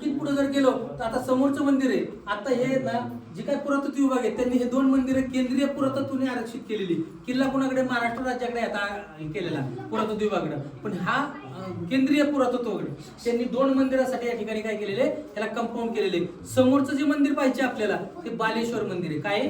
आणखीन पुढे जर गेलो तर आता समोरचं मंदिर आहे. आता हे ना जे काय पुरातत्व विभाग आहे त्यांनी हे दोन मंदिरं केंद्रीय पुरातत्वने आरक्षित केलेली. किल्ला कोणाकडे? महाराष्ट्र राज्याकडे आता केलेला पुरातत्व विभागाकडे. पण हा केंद्रीय पुरातत्वकडे त्यांनी दोन मंदिरासाठी या ठिकाणी काय केलेले? त्याला कंपाऊंड केलेले. समोरचं जे मंदिर पाहिजे आपल्याला ते बालेश्वर मंदिर आहे. काय?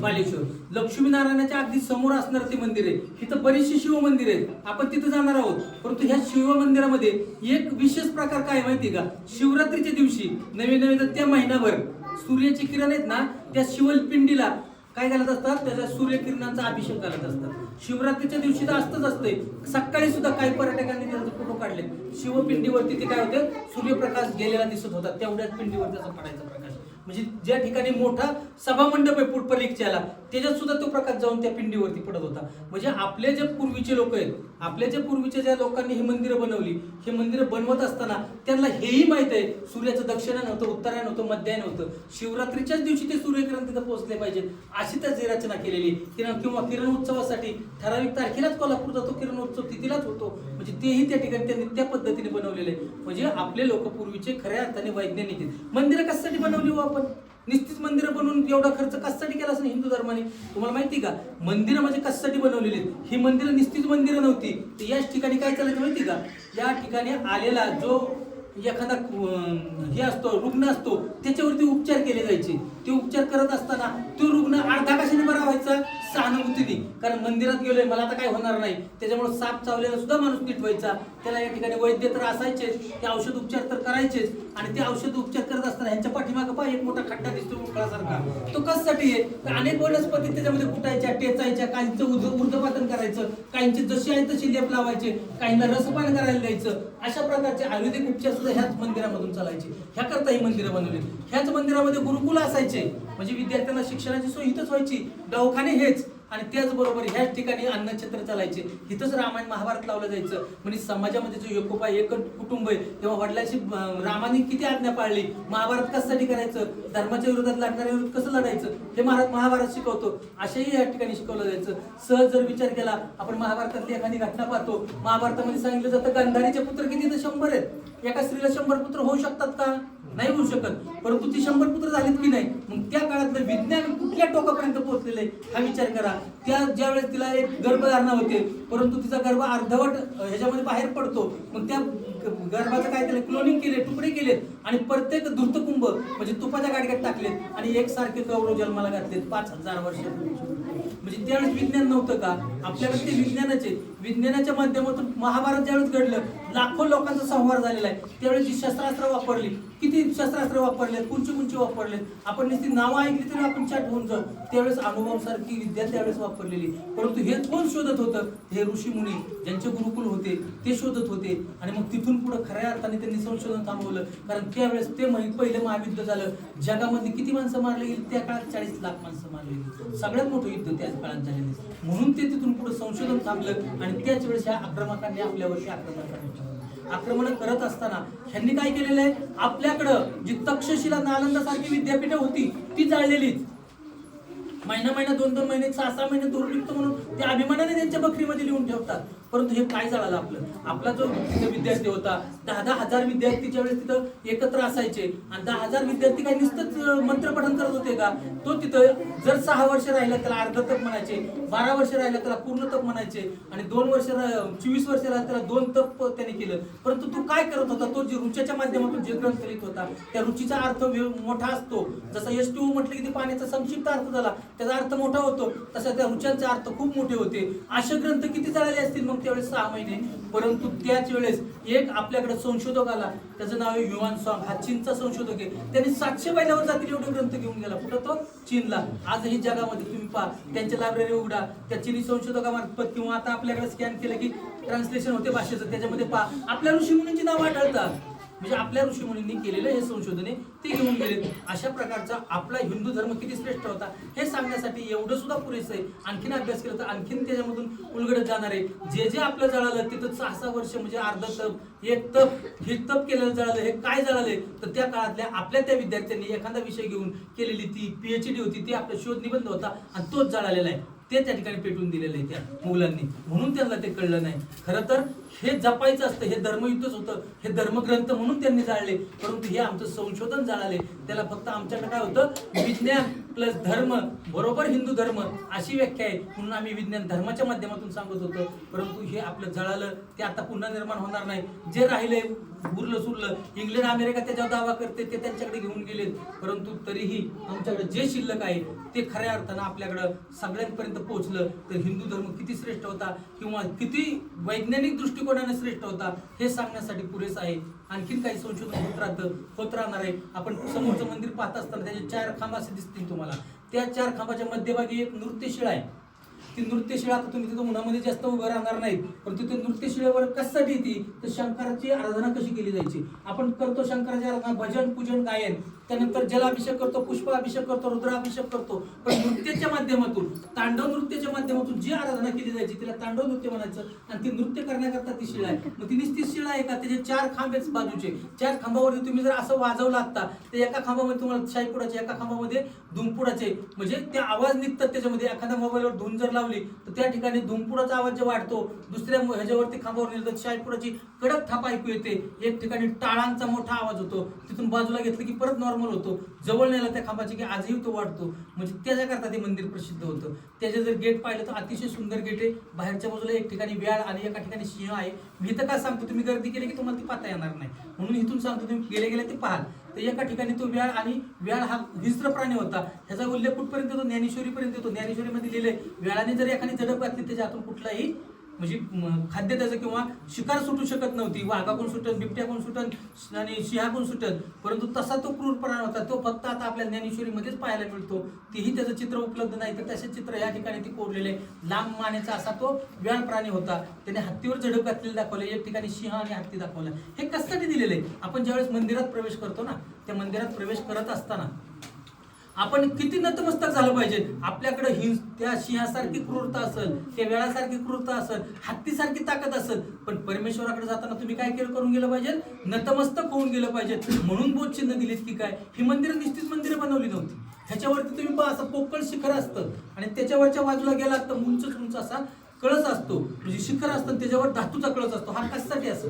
बालेश्वर. लक्ष्मीनारायणाच्या अगदी समोर असणार ते मंदिर आहे. तिथं बरीचशी शिव मंदिर आहेत. आपण तिथं जाणार आहोत. परंतु ह्या शिव मंदिरामध्ये एक विशेष प्रकार काय माहिती का? शिवरात्रीच्या दिवशी नवीन नवीन त्या महिनाभर सूर्याची किरण आहेत ना त्या शिवपिंडीला काय घालत असतात? त्याच्या सूर्यकिरणांचा अभिषेक घालत असतात. शिवरात्रीच्या दिवशी तर असतच असते सकाळी सुद्धा काही पर्यटकांनी त्याचे फोटो काढले शिवपिंडीवरती ते काय होते? सूर्यप्रकाश गेलेला दिसत होता. तेवढ्याच पिंडीवर त्याचा पडायचा प्रकाश. म्हणजे ज्या ठिकाणी मोठा सभामंडप आहे पुटपरीक्षेला त्याच्यात सुद्धा तो प्रकाश जाऊन त्या पिंडीवरती पडत होता. म्हणजे आपले जे पूर्वीचे लोक आहेत आपल्या जे पूर्वीच्या ज्या लोकांनी ही मंदिरं बनवली हे मंदिरं बनवत असताना त्यांना हेही माहीत आहे सूर्याचं दक्षिणा नव्हतं उत्तरायण नव्हतं मध्याय नव्हतं. शिवरात्रीच्याच दिवशी ते सूर्यकिरण तिथं पोहोचले पाहिजेत. अशी त्याची रचना केलेली किरण किंवा किरण उत्सवासाठी ठराविक तारखेलाच कोल्हापूरचा तो किरण उत्सव तिथेलाच होतो. म्हणजे तेही त्या ठिकाणी त्यांनी त्या पद्धतीने बनवलेले आहे. म्हणजे आपले लोक पूर्वीचे खऱ्या अर्थाने वैज्ञानिक आहेत. मंदिरं कशासाठी बनवली हो आपण? निश्चित मंदिरं बनवून एवढा खर्च कशासाठी केला असं हिंदू धर्माने? तुम्हाला माहिती का? मंदिरं म्हणजे कशासाठी बनवलेली आहेत? ही मंदिरं निश्चित मंदिरं नव्हती. तर याच ठिकाणी काय चालायचं माहिती का? या ठिकाणी आलेला जो एखादा हे असतो रुग्ण असतो त्याच्यावरती उपचार केले जायचे. ते उपचार करत असताना तो रुग्ण अर्धा कशाने बरा व्हायचा? सहानुभूतीने कारण मंदिरात गेलोय मला आता काय होणार नाही. त्याच्यामुळे साप चावलेला सुद्धा माणूस नीट व्हायचा. त्याला या ठिकाणी वैद्य तर असायचेच ते औषध उपचार तर करायचेच आणि ते औषध उपचार करत असताना ह्यांच्या पाठीमागं पहा एक मोठा खड्डा दिसतो मोकळासारखा तो कशासाठी आहे? अनेक वनस्पती त्याच्यामध्ये कुटायच्या टेचायच्या काहींचं उर्ध उर्धपातन करायचं काहींची जशी आहे तशी लेप लावायचे काहींना रसपान करायला द्यायचं. अशा प्रकारचे आयुर्वेदिक उपचार सुद्धा ह्याच मंदिरामधून चालायचे. ह्या करता ही मंदिरं बनवली. ह्याच मंदिरामध्ये गुरुकुल असायचे. म्हणजे विद्यार्थ्यांना शिक्षणाची सोय इथंच व्हायची. दवाखाने हेच. आणि त्याचबरोबर ह्याच ठिकाणी अन्नक्षेत्र चालायचे. इथंच रामायण महाभारत लावलं जायचं. म्हणजे समाजामध्ये जो एकोपा एक कुटुंब आहे तेव्हा वडिलांची रामाने किती आज्ञा पाळली? महाभारत कशासाठी करायचं? धर्माच्या विरोधात लढणाऱ्या विरोध कसं लढायचं? हे महाराज महाभारत शिकवतो. असेही या ठिकाणी शिकवलं जायचं. सहज जर विचार केला आपण महाभारतातली एखादी घटना पाहतो. महाभारतामध्ये सांगितलं जातं गांधारीचे पुत्र किती तर शंभर आहेत. एका स्त्रीला शंभर पुत्र होऊ शकतात का? नाही होऊ शकत. परंतु ती शंभर पुत्र झालीत की नाही? मग त्या टोकापर्यंत पोहोचलेलं आहे. हा विचार करा. त्या ज्या वेळेस तिला एक गर्भधारणा होते परंतु तिचा गर्भ अर्धवट ह्याच्यामध्ये बाहेर पडतो. मग त्या गर्भाचं काय केलं? क्लोनिंग केले तुकडे केलेत आणि प्रत्येक धृतकुंभ म्हणजे तुपाच्या गाडग्यात टाकलेत आणि एकसारखे कौरव जन्माला घातलेत पाच हजार वर्ष म्हणजे त्यावेळेस विज्ञान नव्हतं का? आपल्याकडे ते विज्ञानाचे विज्ञानाच्या माध्यमातून महाभारत ज्यावेळेस घडलं लाखो लोकांचा संहार झालेला आहे. त्यावेळेस जी शस्त्रास्त्र वापरली किती शस्त्रास्त्र वापरले कुंची कुंची वापरले आपण नुसती नावं ऐकली तरी आपण चाट होऊन जाऊ. त्यावेळेस अनुभवासारखी विद्या त्यावेळेस वापरलेली. परंतु हे कोण शोधत होतं? हे ऋषी मुनी ज्यांचे गुरुकुल होते ते शोधत होते. आणि मग तिथून पुढे खऱ्या अर्थाने त्यांनी संशोधन थांबवलं. कारण त्यावेळेस ते पहिलं महायुद्ध झालं. जगामध्ये किती माणसं मारले गेली? त्या काळात चाळीस लाख माणसं मारली गेली. सगळ्यात मोठं युद्ध त्याच काळात झालेलं म्हणून ते तिथून पुढे संशोधन थांबलं आणि त्याच वेळेस ह्या आक्रमकांनी आपल्यावरती आक्रमण करायचं. आक्रमण करत असताना ह्यांनी काय केलेलं आहे? आपल्याकडं जी तक्षशिला नालंदा सारखी विद्यापीठ होती ती जाळलेलीच. महिना महिना दोन दोन महिने सहा सहा महिने दूर म्हणून ते अभिमानाने त्यांच्या बकरीमध्ये लिहून ठेवतात. परंतु हे काय झालं आपलं? आपला जो तिथे विद्यार्थी होता दहा दहा हजार विद्यार्थीच्या वेळेस तिथं एकत्र असायचे. आणि दहा हजार विद्यार्थी काही नुसतंच मंत्रपठन मंत्रपठण करत होते का? तो तिथं जर सहा वर्ष राहिला त्याला अर्ध तप म्हणायचे. बारा वर्ष राहिला त्याला पूर्ण तप म्हणायचे. आणि दोन वर्ष चोवीस वर्ष राहिला त्याला दोन तप त्याने केलं. परंतु तो काय करत होता? तो जे रुच्याच्या माध्यमातून जे ग्रंथ लिहित होता त्या रुचीचा अर्थ मोठा असतो. जसा एस टी म्हटलं की ते पाण्याचा संक्षिप्त अर्थ झाला. त्याचा अर्थ मोठा होतो. तसा त्या रुचांचे अर्थ खूप मोठे होते. असे ग्रंथ किती झालेले असतील मग? त्यावेळेस सहा महिने. परंतु त्याच वेळेस एक आपल्याकडे संशोधक आला. त्याचं नाव आहे युवान सॉंग हा चीनचा संशोधक आहे. त्यांनी सातशे महिन्यावर जातील एवढे ग्रंथ घेऊन गेला. कुठं तो? चीनला. आजही जगामध्ये तुम्ही पहा. त्यांच्या लायब्ररी उघडा. त्या चिनी संशोधकामार्फत किंवा आता आपल्याकडे स्कॅन केलं की ट्रान्सलेशन होते भाषेचं. त्याच्यामध्ये पहा. आपल्या ऋषीमुनींची नावं आढळतात. म्हणजे आपल्या ऋषीमुनींनी केलेलं हे संशोधने ते घेऊन गेले. अशा प्रकारचा आपला हिंदू धर्म किती श्रेष्ठ होता हे सांगण्यासाठी एवढं सुद्धा पुरेसं आहे. आणखीन अभ्यास केला तर आणखीन त्याच्यामधून उलगडत जाणार आहे. जे जे आपलं जळालं तिथं सहा सहा वर्ष म्हणजे अर्ध तप एक तप हे तप केलेलं जळालं हे काय जळालंय तर त्या काळातल्या आपल्या त्या विद्यार्थ्यांनी एखादा विषय घेऊन केलेली ती पीएचडी होती ती आपला शोध निबंध होता आणि तोच जळालेला आहे. ते त्या ठिकाणी पेटून दिलेलं आहे त्या मुलांनी. म्हणून त्यांना ते कळलं नाही. खरं तर हे जपायचं असतं हे धर्मयुद्धच होतं हे धर्मग्रंथ म्हणून त्यांनी जाळले. परंतु हे आमचं संशोधन जाळले. त्याला फक्त आमच्याकडे काय होतं विज्ञान प्लस धर्म बरोबर हिंदू धर्म अशी व्याख्या आहे म्हणून आम्ही विज्ञान धर्माच्या माध्यमातून सांगत होतो. परंतु हे आपलं जळालं ते आता पुन्हा निर्माण होणार नाही. जे राहिले उरलं सुरलं इंग्लंड अमेरिका त्याच्यावर दावा करते ते त्यांच्याकडे घेऊन गेलेत परंतु तरीही आमच्याकडे जे शिल्लक आहे ते खऱ्या अर्थानं आपल्याकडं सगळ्यांपर्यंत पोहोचलं. तर हिंदू धर्म किती श्रेष्ठ होता किंवा किती वैज्ञानिक दृष्टिकोनाने श्रेष्ठ होता हे सांगण्यासाठी पुरेसं आहे. आणखीन काही संशोधन होत राहतं होत राहणार आहे. आपण समोरचं मंदिर पाहत असताना त्याचे चार खांब असे दिसतील तुम्हाला. त्या चार खांबाच्या मध्यभागी एक नृत्यशिळा आहे. ती नृत्यशिळा आता तुम्ही तिथं उन्हामध्ये जास्त उभं राहणार नाहीत. पण तिथे नृत्यशिळेवर कशासाठी येते तर शंकराची आराधना कशी केली जायची? आपण करतो शंकराची आराधना भजन पूजन गायन. त्यानंतर जलाभिषेक करतो पुष्पाभिषेक करतो रुद्राभिषेक करतो. पण नृत्याच्या माध्यमातून तांडव नृत्याच्या माध्यमातून जी आराधना केली जायची तिला तांडव नृत्य म्हणायचं. आणि ती नृत्य करण्याकरता ती शिळा आहे. मग ती नुसती शिळा आहे का? त्याचे चार खांब आहेत बाजूचे. चार खांबावरती तुम्ही जर असं वाजवलं आता तर एका खांबामध्ये तुम्हाला शाईपुडाचे एका खांबामध्ये धुमपुडाचे म्हणजे ते आवाज निघतात त्याच्यामध्ये. एखाद्या मोबाईलवर धून जर लावली तर त्या ठिकाणी धुमपुडाचा आवाज जे वाढतो दुसऱ्या ह्याच्यावरती खांबावर नेलं तर शाईपुडाची कडक थाप ऐकू येते. एक ठिकाणी टाळांचा मोठा आवाज होतो. तिथून बाजूला घेतलं की परत नॉर्मल होतो. जवळ नेला त्या खांबाची की आजही तो वाढतो. म्हणजे त्याच्याकरता ते मंदिर प्रसिद्ध होतं. त्याचे जर गेट पाहिलं तर अतिशय सुंदर गेट आहे. बाहेरच्या बाजूला एक ठिकाणी व्याळ आणि एका ठिकाणी सिंह आहे. मी तर काय सांगतो तुम्ही गर्दी केली की तुम्हाला ती पाहता येणार नाही. म्हणून इथून सांगतो तुम्ही गेले गेले ते पाहाल. तर एका ठिकाणी तो व्याळ आणि व्याळ हा हिंस्र प्राणी होता. ह्याचा उल्लेख कुठपर्यंत येतो? ज्ञानेश्वरीपर्यंत येतो. ज्ञानेश्वरीमध्ये लिहिले व्याळाने जर एखादी झडप घातली त्याच्या हातून कुठलाही म्हणजे खाद्य त्याचं किंवा शिकार सुटू शकत नव्हती. वाघाकडून सुटत बिबट्याकडून सुटत आणि शिहाकडून सुटत परंतु तसा तो क्रूर होता. तो फक्त आता आपल्या ज्ञानेश्वरीमध्येच पाहायला मिळतो. तेही त्याचं चित्र उपलब्ध नाही तर तसे चित्र या ठिकाणी ती कोरलेले लांब मानेचा असा तो व्याळ प्राणी होता. त्याने हत्तीवर झडप घातलेलं दाखवलं एक ठिकाणी सिंह आणि हत्ती दाखवला. हे कशासाठी दिलेलं आहे? आपण ज्यावेळेस मंदिरात प्रवेश करतो ना त्या मंदिरात प्रवेश करत असताना आपण किती नतमस्तक झालं पाहिजे? आपल्याकडे हिंस त्या सिंहासारखी क्रूरता असेल त्या वेळासारखी क्रूरता असेल हत्तीसारखी ताकद असेल पण परमेश्वराकडे जाताना तुम्ही काय केलं करून गेलं पाहिजे? नतमस्तक होऊन गेलं पाहिजे. म्हणून बोध चिन्ह दिलीत की काय? ही मंदिरं निश्चित मंदिरं बनवली नव्हती. ह्याच्यावरती तुम्ही पहा असं पोकळ शिखर असतं. आणि त्याच्यावरच्या बाजूला गेलात तर उंच उंच असा कळस असतो. म्हणजे शिखर असतं त्याच्यावर धातूचा कळस असतो. हा कशासाठी असतो?